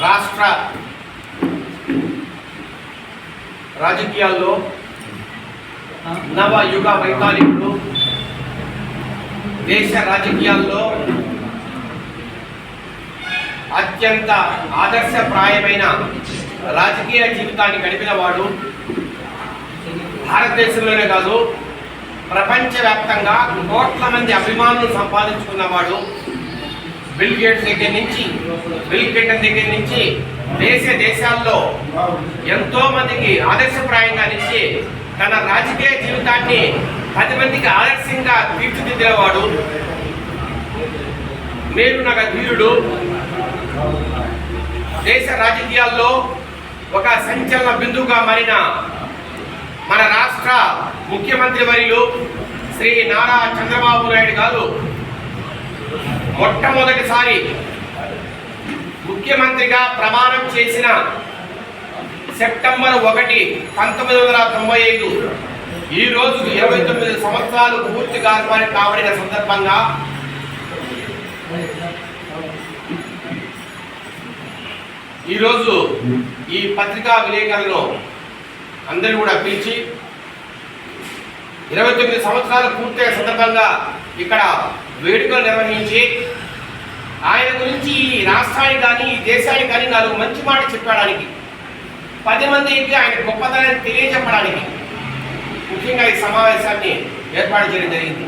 రాష్ట్ర రాజకీయాల్లో నవ యుగ వైతాళికులు దేశ రాజకీయాల్లో అత్యంత ఆదర్శప్రాయమైన రాజకీయ జీవితాన్ని గడిపిన వాడు భారతదేశంలోనే కాదు ప్రపంచవ్యాప్తంగా కోట్ల మంది అభిమానులు సంపాదించుకున్నవాడు బిల్ గేట్స్ దగ్గర నుంచి బిల్ క్లింటన్ దగ్గర నుంచి దేశ దేశాల్లో ఎంతో మందికి ఆదర్శప్రాయంగా నిలిచి తన రాజకీయ జీవితాన్ని పది మందికి ఆదర్శంగా తీర్చిదిద్దేవాడు నేను నాకు ధీరుడు. దేశ రాజకీయాల్లో ఒక సంచలన బిందువుగా మారిన మన రాష్ట్ర ముఖ్యమంత్రి వర్యులు శ్రీ నారా చంద్రబాబు నాయుడు గారు మొట్టమొదటిసారి ముఖ్యమంత్రిగా ప్రమాణం చేసిన సెప్టెంబర్ ఒకటి పంతొమ్మిది వందల తొంభై ఐదు ఈ రోజు ఇరవై తొమ్మిది సంవత్సరాలు పూర్తి కార్పారి కాబడిన సందర్భంగా ఈరోజు ఈ పత్రికా విలేకరులను అందరూ కూడా పిలిచి ఇరవై తొమ్మిది సంవత్సరాలు పూర్తయిన సందర్భంగా ఇక్కడ వేడుకలు నిర్వహించి ఆయన గురించి ఈ రాష్ట్రానికి కానీ ఈ దేశానికి కానీ నాలుగు మంచి మాట చెప్పడానికి పది మందికి ఆయన గొప్పతనాన్ని తెలియజెప్పడానికి ముఖ్యంగా ఈ సమావేశాన్ని ఏర్పాటు చేయడం జరిగింది.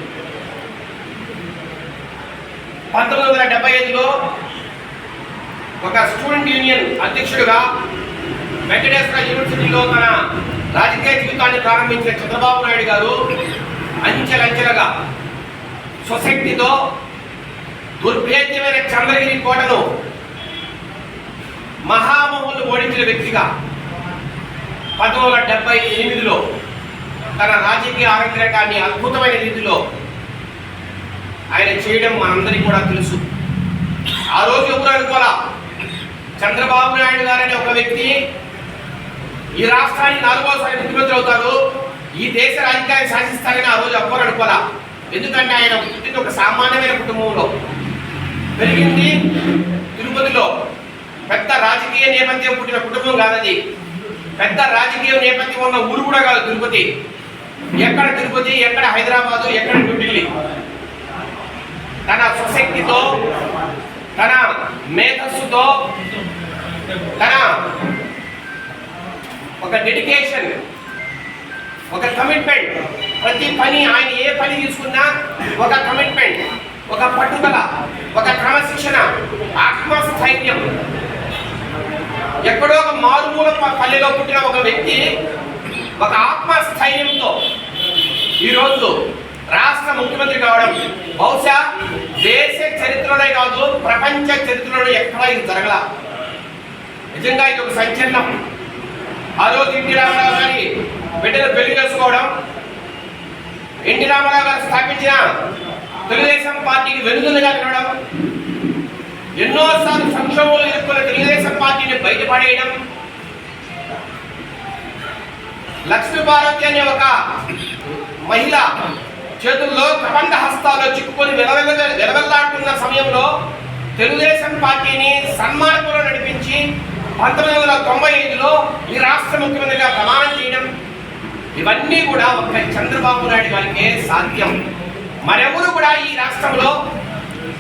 పంతొమ్మిది వందల డెబ్బై ఐదులో ఒక స్టూడెంట్ యూనియన్ అధ్యక్షుడిగా వెంకటేశ్వర యూనివర్సిటీలో తన రాజకీయ జీవితాన్ని ప్రారంభించిన చంద్రబాబు నాయుడు గారు అంచెలంచెలుగా స్వశక్తితో దుర్భేద్యమైన చంద్రగిరి కోటను మహామహులు ఓడించిన వ్యక్తిగా పంతొమ్మిది వందల డెబ్బై ఎనిమిదిలో తన రాజకీయ ఆరంగరేటాన్ని అద్భుతమైన రీతిలో ఆయన చేయడం మనందరికీ కూడా తెలుసు. ఆ రోజు ఎవరు అనుకోవాలా? చంద్రబాబు నాయుడు గారనే ఒక వ్యక్తి ఈ రాష్ట్రానికి నాలుగోసారి ముఖ్యమంత్రి అవుతారు ఈ దేశ రాజకీయాన్ని శాసిస్తారని ఆ రోజు ఎవ్వరు అనుకోరా ఎందుకంటే ఆయన పుట్టింది ఒక సామాన్యమైన కుటుంబంలో. పెరిగింది తిరుపతిలో. పెద్ద రాజకీయ నేపథ్యం పుట్టిన కుటుంబం కాదది పెద్ద రాజకీయ నేపథ్యం ఉన్న ఊరు కూడా కాదు తిరుపతి. ఎక్కడ తిరుపతి ఎక్కడ హైదరాబాదు ఎక్కడ ఢిల్లీ. తన స్వశక్తితో తన మేధస్సుతో తన ఒక డెడికేషన్ ఒక కమిట్మెంట్ ప్రతి పని ఆయన ఏ పని తీసుకున్నా ఒక కమిట్మెంట్ ఒక పట్టుదల ఒక క్రమశిక్షణ ఆత్మస్థైర్యం. ఎక్కడో ఒక మారుమూల పల్లెలో పుట్టిన ఒక వ్యక్తి ఒక ఆత్మస్థైర్యంతో ఈరోజు రాష్ట్ర ముఖ్యమంత్రి కావడం బహుశా దేశ చరిత్రలోనే కాదు ప్రపంచ చరిత్రలో ఎక్కడా ఇది జరగల. నిజంగా ఇది ఒక సంచలనం. ఆ రోజు ఎన్టీ రామారావు గారి బిడ్డలు పెళ్ళి చేసుకోవడం ఎన్టీ రామారావు గారు స్థాపించిన తెలుగుదేశం పార్టీకి వెనుదలుగా ఎన్నో ఎన్నోసార్లు సంక్షోభంలో ఎదుర్కొన్న తెలుగుదేశం పార్టీని బయటపడేయడం లక్ష్మీ భారతి అనే ఒక మహిళ చేతుల్లో ప్రబంధ హస్తాల్లో చిక్కుకొని వెలవెల వెలవెల్లాడుతున్న సమయంలో తెలుగుదేశం పార్టీని సన్మార్గంలో నడిపించి పంతొమ్మిది వందల తొంభై ఐదులో ఈ రాష్ట్ర ముఖ్యమంత్రిగా ప్రమాణం చేయడం ఇవన్నీ కూడా ఒక్క చంద్రబాబు నాయుడు గారికే సాధ్యం. మరెవరు కూడా ఈ రాష్ట్రంలో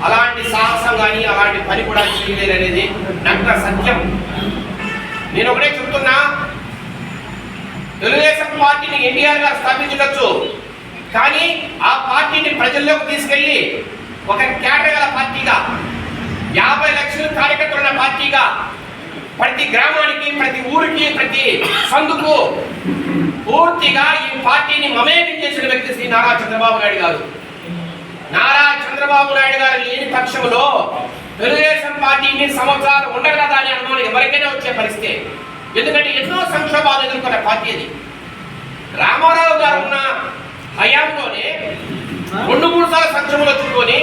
అలాంటి సాహసం కానీ అలాంటి పని కూడా చేయలేరు అనేది నగ్న సత్యం. నేను ఒకటే చెప్తున్నా తెలుగుదేశం పార్టీని ఎన్టీఆర్ గారు స్థాపించవచ్చు కానీ ఆ పార్టీని ప్రజల్లోకి తీసుకెళ్ళి ఒక కేటగల పార్టీగా యాభై లక్షల కార్యకర్తలు ఉన్న పార్టీగా ప్రతి గ్రామానికి ప్రతి ఊరికి ప్రతి సందుకు పూర్తిగా ఈ పార్టీని మమేకం చేసిన వ్యక్తి శ్రీ నారా చంద్రబాబు నాయుడు గారు. నారా చంద్రబాబు నాయుడు గారు లేని పక్షంలో తెలుగుదేశం పార్టీని సంవత్సరాలు ఉండగలదా అని అనుమానం ఎవరికైనా వచ్చే పరిస్థితి. ఎందుకంటే ఎన్నో సంక్షోభాలు ఎదుర్కొన్న పార్టీ అది. రామారావు గారు ఉన్న హయాంలోనే రెండు మూడు సార్లు సంక్షోభంలో చుట్టుకొని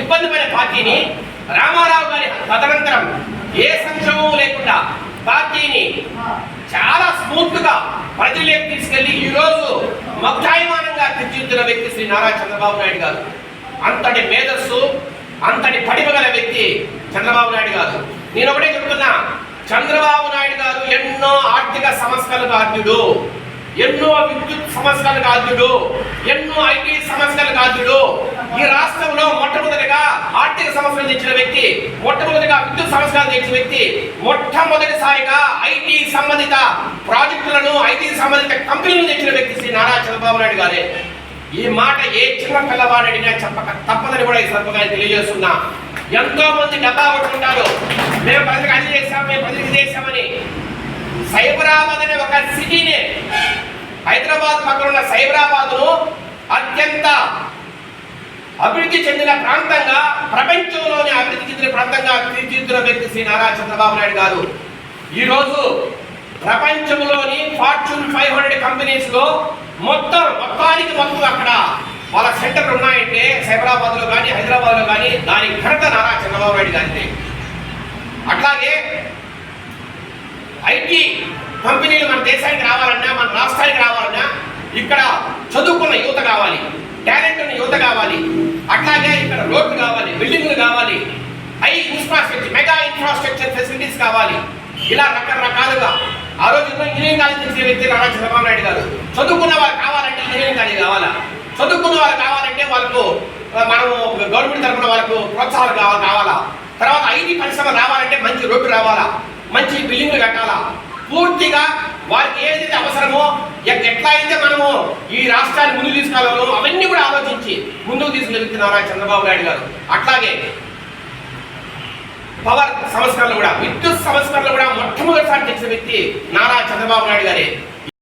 ఇబ్బంది పడే పార్టీని రామారావు గారి తదనంతరం ఏ సంక్షోభం లేకుండా పార్టీని చాలా స్మూత్గా ప్రజలకు తీసుకెళ్ళి ఈ రోజు మగ్ధాయమానంగా తీర్చిదిద్దిన వ్యక్తి శ్రీ నారా చంద్రబాబు నాయుడు గారు. అంతటి మేధస్సు అంతటి పడిమ గల వ్యక్తి చంద్రబాబు నాయుడు గారు. నేను ఒకటే చెప్తున్నా చంద్రబాబు నాయుడు గారు ఎన్నో ఆర్థిక సంస్కరణకు ఆద్యుడు ఎన్నో విద్యుత్ సంస్కరణకు ఆద్యుడు ఎన్నో ఐటీ సంస్కరణకు ఆద్యుడు ఈ రాష్ట్రంలో మొట్ట ఆర్థిక తెచ్చిన వ్యక్తి మొట్టమొదటిగా విద్యుత్ సంస్కరణ తెచ్చిన వ్యక్తి మొట్టమొదటిసారిగా ఐటీ సంబంధిత ప్రాజెక్టులను ఐటీ సంబంధిత కంపెనీలను తెచ్చిన వ్యక్తి శ్రీ నారా చంద్రబాబు నాయుడు గారే. ఈ మాట ఏ చిన్న పిల్లవాడు అడిగినా చెప్పక తప్పదని కూడా ఈ సందర్భంగా తెలియజేస్తున్నా. ఎంతో మంది డబ్బా కొట్టుకుంటారు మేము ప్రజలకు అది చేశాం మేము ప్రజలకు చేశామని. సైబరాబాద్ అనే ఒక సిటీనే హైదరాబాద్ పక్కన ఉన్న సైబరాబాద్ను అత్యంత అభివృద్ధి చెందిన ప్రాంతంగా ప్రపంచంలోనే అభివృద్ధి చెందిన ప్రాంతంగా తీర్చిదిద్దిన వ్యక్తి శ్రీ నారా చంద్రబాబు నాయుడు గారు. ఈరోజు ప్రపంచంలోని ఫార్చ్యూన్ ఫైవ్ హండ్రెడ్ కంపెనీస్లో మొత్తం మొత్తానికి మొత్తం అక్కడ వాళ్ళ సెంటర్ ఉన్నాయంటే సైబరాబాద్లో కానీ హైదరాబాద్లో కానీ దాని ఘనత నారా చంద్రబాబు నాయుడు గారిది. అట్లాగే ఐటీ కంపెనీలు మన దేశానికి రావాలన్నా మన రాష్ట్రానికి రావాలన్నా ఇక్కడ చదువుకున్న యువత కావాలి. టాలెంట్ ఉన్న యువత కావాలి. అట్లాగే ఇక్కడ రోడ్లు కావాలి బిల్డింగ్లు కావాలి. High infrastructure mega infrastructure facilities కావాలి. ఇలా రకరకాలుగా. ఆ రోజుల్లో ఇంజనీరింగ్ కాలేజ్ చేసే వ్యక్తి నారా చంద్రబాబు నాయుడు గారు. చదువుకున్న వారు కావాలంటే ఇంజనీరింగ్ కాలేజ్ కావాలా? చదువుకున్న వారు కావాలంటే వాళ్ళకు మనము గవర్నమెంట్ తరఫున వాళ్ళకు ప్రోత్సాహాలు కావాలి కావాలా? తర్వాత ఐటీ పరిశ్రమ రావాలంటే మంచి రోడ్డు రావాలా? మంచి బిల్డింగ్లు కట్టాలా? పూర్తిగా వారికి ఏదైతే అవసరమో ఎట్లా అయితే మనము ఈ రాష్ట్రాన్ని ముందు తీసుకెళ్ళాలో ముందుకు తీసుకెళ్తున్నారా చంద్రబాబు నాయుడు గారు. అట్లాగే పవర్ సంస్కరణలు కూడా విద్యుత్ సంస్కరణలు కూడా మొట్టమొదటిసారి తెచ్చిన వ్యక్తి నారా చంద్రబాబు నాయుడు గారే.